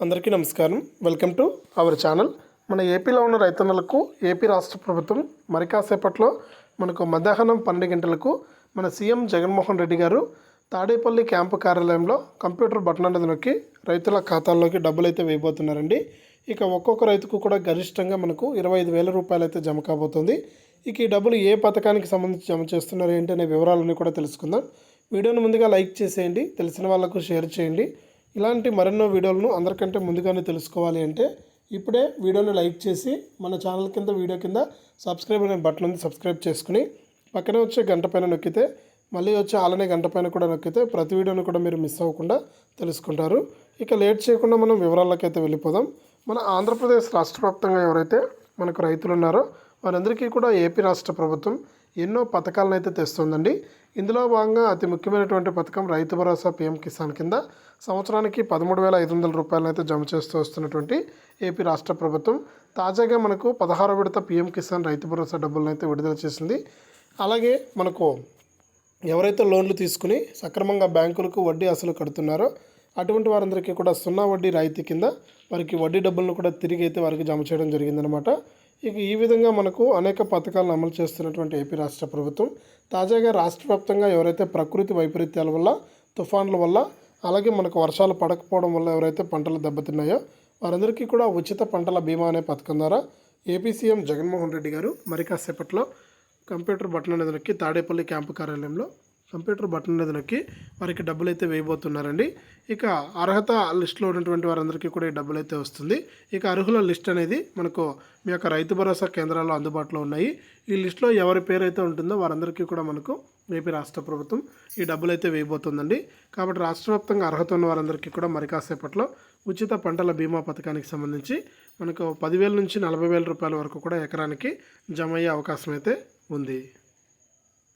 అందరికీ నమస్కారం. Welcome to our channel. మన ఏపీలో ఉన్న రైతన్నలకు ఏపీ రాష్ట్ర ప్రభుత్వం మరి కాసేపట్లో మనకు మధ్యాహ్నం పన్నెండు గంటలకు మన సీఎం జగన్మోహన్ రెడ్డి గారు తాడేపల్లి క్యాంపు కార్యాలయంలో కంప్యూటర్ బటన్ అనేది నొక్కి రైతుల ఖాతాల్లోకి డబ్బులు అయితే వేయబోతున్నారండి. ఇక ఒక్కొక్క రైతుకు కూడా గరిష్టంగా మనకు ఇరవై ఐదు వేల రూపాయలు అయితే జమ కాబోతుంది. ఇక ఈ డబ్బులు ఏ పథకానికి సంబంధించి జమ చేస్తున్నారు ఏంటి అనే వివరాలన్నీ కూడా తెలుసుకుందాం. వీడియోను ముందుగా లైక్ చేసేయండి. తెలిసిన వాళ్ళకు షేర్ చేయండి. ఇలాంటి మరెన్నో వీడియోలను అందరికంటే ముందుగానే తెలుసుకోవాలి అంటే ఇప్పుడే వీడియోని లైక్ చేసి మన ఛానల్ కింద వీడియో కింద సబ్స్క్రైబ్ అనే బటన్ ఉంది సబ్స్క్రైబ్ చేసుకుని పక్కనే వచ్చే గంట పైన నొక్కితే మళ్ళీ వచ్చే ఆలనే గంట పైన కూడా నొక్కితే ప్రతి వీడియోని కూడా మీరు మిస్ అవ్వకుండా తెలుసుకుంటారు. ఇక లేట్ చేయకుండా మనం వివరాలకైతే వెళ్ళిపోదాం. మన ఆంధ్రప్రదేశ్ రాష్ట్ర వ్యాప్తంగా ఎవరైతే మనకు రైతులు ఉన్నారో వారందరికీ కూడా ఏపీ రాష్ట్ర ప్రభుత్వం ఎన్నో పథకాలను అయితే తెస్తుందండి. ఇందులో భాగంగా అతి ముఖ్యమైనటువంటి పథకం రైతు భరోసా పీఎం కిసాన్ కింద సంవత్సరానికి పదమూడు వేల ఐదు వందల రూపాయలను అయితే జమ చేస్తూ వస్తున్నటువంటి ఏపీ రాష్ట్ర ప్రభుత్వం తాజాగా మనకు పదహారు విడత పీఎం కిసాన్ రైతు భరోసా డబ్బులను అయితే విడుదల చేసింది. అలాగే మనకు ఎవరైతే లోన్లు తీసుకుని సక్రమంగా బ్యాంకులకు వడ్డీ అసలు కడుతున్నారో అటువంటి వారందరికీ కూడా సున్నా వడ్డీ రాయితీ కింద వారికి వడ్డీ డబ్బులను కూడా తిరిగి అయితే వారికి జమ చేయడం జరిగిందనమాట ఇక ఈ విధంగా మనకు అనేక పథకాలను అమలు చేస్తున్నటువంటి ఏపీ రాష్ట్ర ప్రభుత్వం తాజాగా రాష్ట్ర వ్యాప్తంగా ఎవరైతే ప్రకృతి వైపరీత్యాల వల్ల తుఫాన్ల వల్ల అలాగే మనకు వర్షాలు పడకపోవడం వల్ల ఎవరైతే పంటలు దెబ్బతిన్నాయో వారందరికీ కూడా ఉచిత పంటల బీమా అనే పథకం ద్వారా ఏపీ సీఎం జగన్మోహన్ రెడ్డి గారు మరి కాసేపట్లో కంప్యూటర్ బటన్ అనేది నొక్కి తాడేపల్లి క్యాంపు కార్యాలయంలో కంప్యూటర్ బటన్ అనేది నొక్కి వారికి డబ్బులు అయితే వేయబోతున్నారండి. ఇక అర్హత లిస్టులో ఉన్నటువంటి వారందరికీ కూడా ఈ డబ్బులు అయితే వస్తుంది. ఇక అర్హుల లిస్ట్ అనేది మనకు మీ యొక్క రైతు భరోసా కేంద్రాల్లో అందుబాటులో ఉన్నాయి. ఈ లిస్టులో ఎవరి పేరు అయితే ఉంటుందో వారందరికీ కూడా మనకు ఏపీ రాష్ట్ర ప్రభుత్వం ఈ డబ్బులు అయితే వేయబోతుందండి. కాబట్టి రాష్ట్ర వ్యాప్తంగా అర్హత ఉన్న వారందరికీ కూడా మరి కాసేపట్లో ఉచిత పంటల బీమా పథకానికి సంబంధించి మనకు పదివేల నుంచి నలభై వేల రూపాయల వరకు కూడా ఎకరానికి జమ అయ్యే అవకాశం అయితే ఉంది.